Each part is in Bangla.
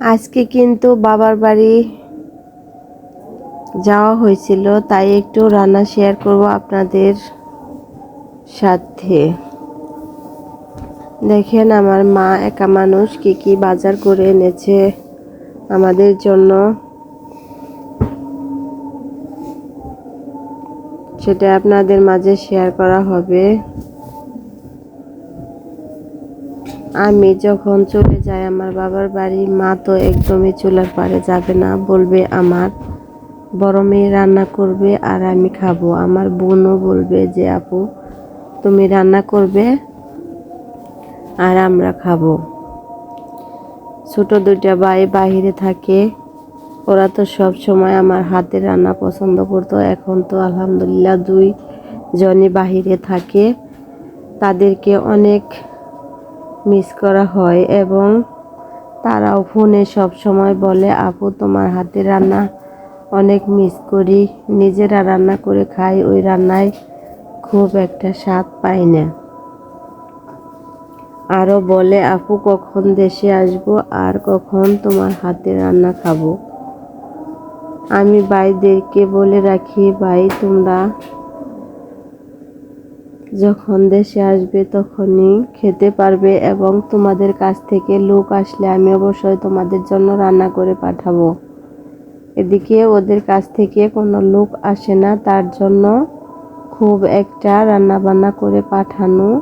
আজকে কিন্তু বাবার বাড়ি যাওয়া হয়েছিল, তাই একটু রান্না শেয়ার করব আপনাদের সাথে। দেখেন আমার মা একা মানুষ, কি কি বাজার করে এনেছে আমাদের জন্য। সেটা আপনাদের মাঝে শেয়ার করা হবে। আমি যখন চলে যাই, আমার বাবার বাড়ি, মা তো একদমই চুলার পারে যাবে না, বলবে আমার বড় মেয়ে রান্না করবে আর আমি খাব। আমার বোনও বলবে যে, আপু, তুমি রান্না করবে আর আমরা খাব। ছোট দুইটা ভাই বাহিরে থাকে। ওরা তো সব সময় আমার হাতের রান্না পছন্দ করতো। এখন তো আলহামদুলিল্লাহ দুই জনই বাহিরে থাকে। তাদেরকে অনেক মিস করা হয় এবং তারাও ফোনে সব সময় বলে, আপু, তোমার হাতের রান্না অনেক মিস করি। নিজেরা রান্না করে খাই, ওই রান্নায় খুব একটা স্বাদ পাই না। আরও বলে, আপু, কখন দেশে আসব আর কখন তোমার হাতে রান্না খাব? আমি ভাইদেরকে বলে রাখি, ভাই, তোমরা যখন দেশে আসবে তখনই খেতে পারবে এবং তোমাদের কাছ থেকে লোক আসলে আমি অবশ্যই তোমাদের জন্য রান্না করে পাঠাবো। এদিকে ওদের কাছ থেকে কোনো লোক আসে না, তার জন্য খুব একটা রান্না বান্না করে পাঠানো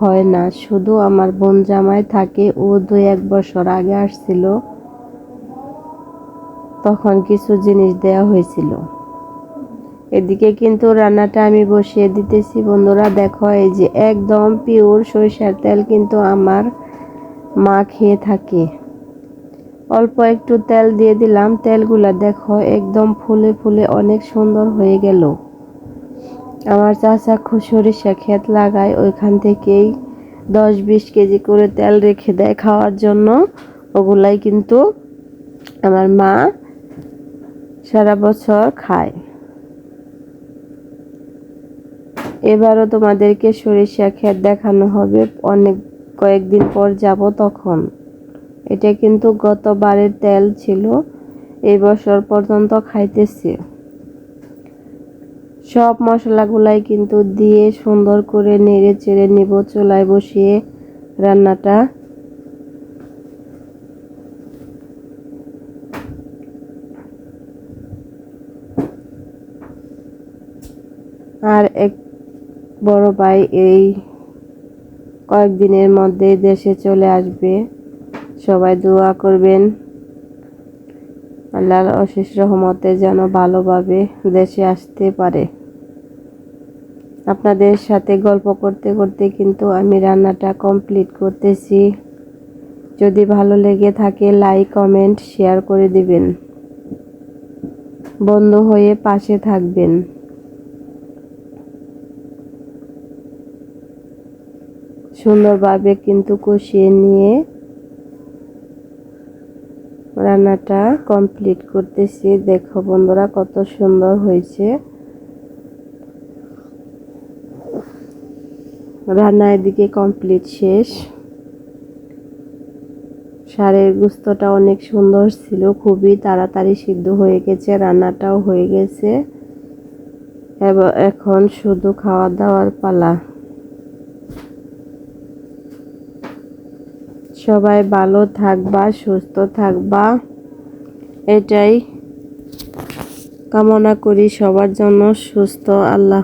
হয় না। শুধু আমার বোন জামাই থাকে, ও দু এক বছর আগে আসছিল, তখন কিছু জিনিস দেওয়া হয়েছিল। এদিকে কিন্তু রান্নাটা আমি বসিয়ে দিতেছি। বন্ধুরা, দেখো, এই যে একদম পিওর সরিষার তেল কিন্তু আমার মা খেয়ে থাকে। অল্প একটু তেল দিয়ে দিলাম। তেলগুলা দেখো, একদম ফুলে ফুলে অনেক সুন্দর হয়ে গেল। আমার চাচা সরিষা ক্ষেত লাগায়, ওইখান থেকেই দশ বিশ কেজি করে তেল রেখে দেয় খাওয়ার জন্য। ওগুলাই কিন্তু আমার মা সারা বছর খায়। এবারও তোমাদেরকে সরিষা ক্ষেত দেখানো হবে অনেক কয়েকদিন পর যাব তখন। এটা কিন্তু গতবারের তেল ছিল, এই বছর পর্যন্ত খাইতেছি। সব মশলাগুলাই কিন্তু দিয়ে সুন্দর করে নেড়ে চেড়ে নিব চুলায় বসিয়ে রান্নাটা। আর এক বড় ভাই এই কয়েকদিনের মধ্যে দেশে চলে আসবে। সবাই দোয়া করবেন। আল্লাহর অশেষ রহমতে যেন ভালোভাবে দেশে আসতে পারে। আপনাদের সাথে গল্প করতে করতে কিন্তু আমি রান্নাটা কমপ্লিট করতেছি। যদি ভালো লেগে থাকে লাইক, কমেন্ট, শেয়ার করে দিবেন। বন্ধ হয়ে পাশে থাকবেন। সুন্দরভাবে কিন্তু কষিয়ে নিয়ে রান্নাটা কমপ্লিট করতেছি। দেখো বন্ধুরা, কত সুন্দর হয়েছে। রান্না এদিকে কমপ্লিট শেষ। সারের গুস্তটা অনেক সুন্দর ছিল, খুবই তাড়াতাড়ি সিদ্ধ হয়ে গেছে, রান্নাটাও হয়ে গেছে। এখন শুধু খাওয়া দাওয়ার পালা। সবাই ভালো থাকবা সুস্থ থাকবা। এটাই কামনা করি সবার জন্য সুস্থ আল্লাহ